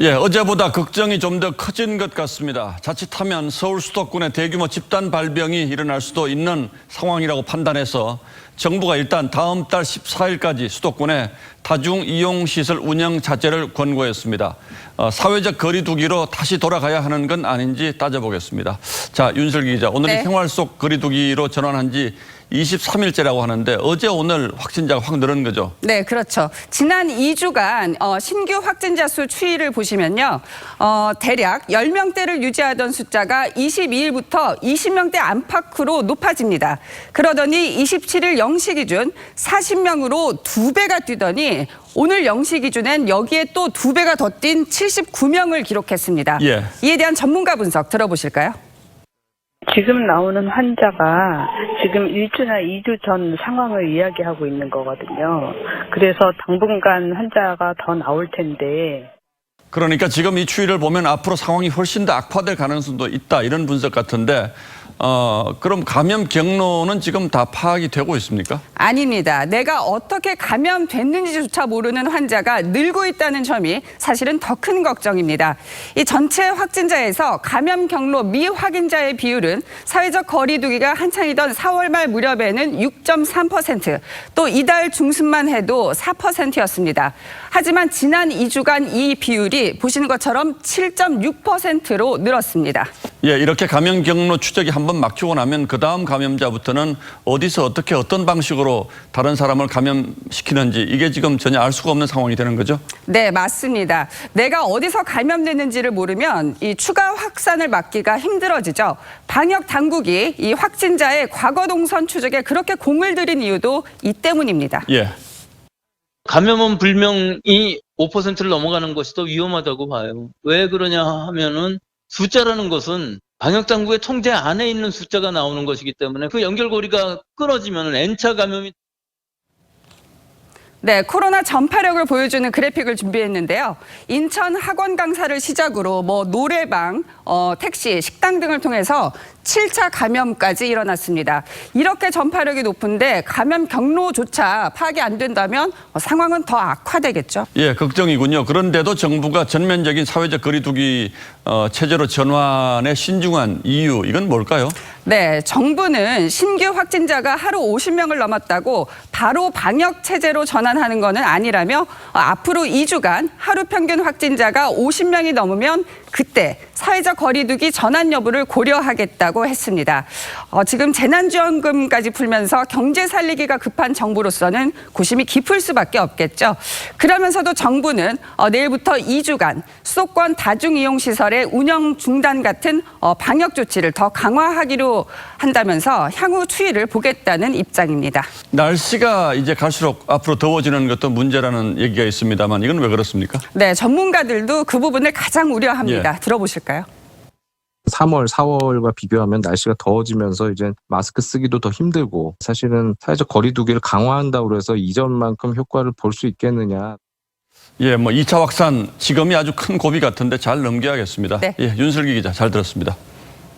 예, 어제보다 걱정이 좀 더 커진 것 같습니다. 자칫하면 서울 수도권에 대규모 집단 발병이 일어날 수도 있는 상황이라고 판단해서 정부가 일단 다음 달 14일까지 수도권에 다중 이용 시설 운영 자제를 권고했습니다. 어, 사회적 거리두기로 다시 돌아가야 하는 건 아닌지 따져보겠습니다. 자, 윤슬기 기자, 오늘이 네. 생활 속 거리두기로 전환한 지 23일째라고 하는데 어제 오늘 확진자가 확 늘은 거죠. 네, 그렇죠. 지난 2주간 어, 신규 확진자 수 추이를 보시면요. 어, 대략 10명대를 유지하던 숫자가 22일부터 20명대 안팎으로 높아집니다. 그러더니 27일 0시 기준 40명으로 두 배가 뛰더니 오늘 0시 기준엔 여기에 또 두 배가 더 뛴 79명을 기록했습니다. 예. 이에 대한 전문가 분석 들어보실까요? 지금 나오는 환자가 지금 1주나 2주 전 상황을 이야기하고 있는 거거든요. 그래서 당분간 환자가 더 나올 텐데 그러니까 지금 이 추이를 보면 앞으로 상황이 훨씬 더 악화될 가능성도 있다 이런 분석 같은데 어 그럼 감염 경로는 지금 다 파악이 되고 있습니까? 아닙니다. 내가 어떻게 감염됐는지조차 모르는 환자가 늘고 있다는 점이 사실은 더 큰 걱정입니다. 이 전체 확진자에서 감염 경로 미확인자의 비율은 사회적 거리두기가 한창이던 4월 말 무렵에는 6.3%, 또 이달 중순만 해도 4%였습니다. 하지만 지난 2주간 이 비율이 보시는 것처럼 7.6%로 늘었습니다. 예, 이렇게 감염 경로 추적이 한번 막히고 나면 그 다음 감염자부터는 어디서 어떻게 어떤 방식으로 다른 사람을 감염시키는지 이게 지금 전혀 알 수가 없는 상황이 되는 거죠. 네, 맞습니다. 내가 어디서 감염됐는지를 모르면 이 추가 확산을 막기가 힘들어지죠. 방역 당국이 이 확진자의 과거 동선 추적에 그렇게 공을 들인 이유도 이 때문입니다. 예. 감염은 불명이 5%를 넘어가는 것이 더 위험하다고 봐요. 왜 그러냐 하면은 숫자라는 것은 방역당국의 통제 안에 있는 숫자가 나오는 것이기 때문에 그 연결고리가 끊어지면 N차 감염이 네, 코로나 전파력을 보여주는 그래픽을 준비했는데요. 인천 학원 강사를 시작으로 뭐 노래방, 어, 택시, 식당 등을 통해서 7차 감염까지 일어났습니다. 이렇게 전파력이 높은데 감염 경로조차 파악이 안 된다면 어, 상황은 더 악화되겠죠. 예, 걱정이군요. 그런데도 정부가 전면적인 사회적 거리두기 어, 체제로 전환에 신중한 이유 이건 뭘까요? 네, 정부는 신규 확진자가 하루 50명을 넘었다고 바로 방역 체제로 전환하는 것은 아니라며 어, 앞으로 2주간 하루 평균 확진자가 50명이 넘으면 그때 사회적 거리두기 전환 여부를 고려하겠다고 했습니다. 어, 지금 재난지원금까지 풀면서 경제 살리기가 급한 정부로서는 고심이 깊을 수밖에 없겠죠. 그러면서도 정부는 어, 내일부터 2주간 수도권 다중이용시설의 운영 중단 같은 어, 방역 조치를 더 강화하기로 한다면서 향후 추이를 보겠다는 입장입니다. 날씨가 이제 갈수록 앞으로 더워지는 것도 문제라는 얘기가 있습니다만 이건 왜 그렇습니까? 네, 전문가들도 그 부분을 가장 우려합니다. 예. 들어보실까요? 3월, 4월과 비교하면 날씨가 더워지면서 이제 마스크 쓰기도 더 힘들고 사실은 사회적 거리두기를 강화한다고 해서 이전만큼 효과를 볼 수 있겠느냐. 예, 뭐 2차 확산 지금이 아주 큰 고비 같은데 잘 넘겨야겠습니다. 네. 예, 윤슬기 기자 잘 들었습니다.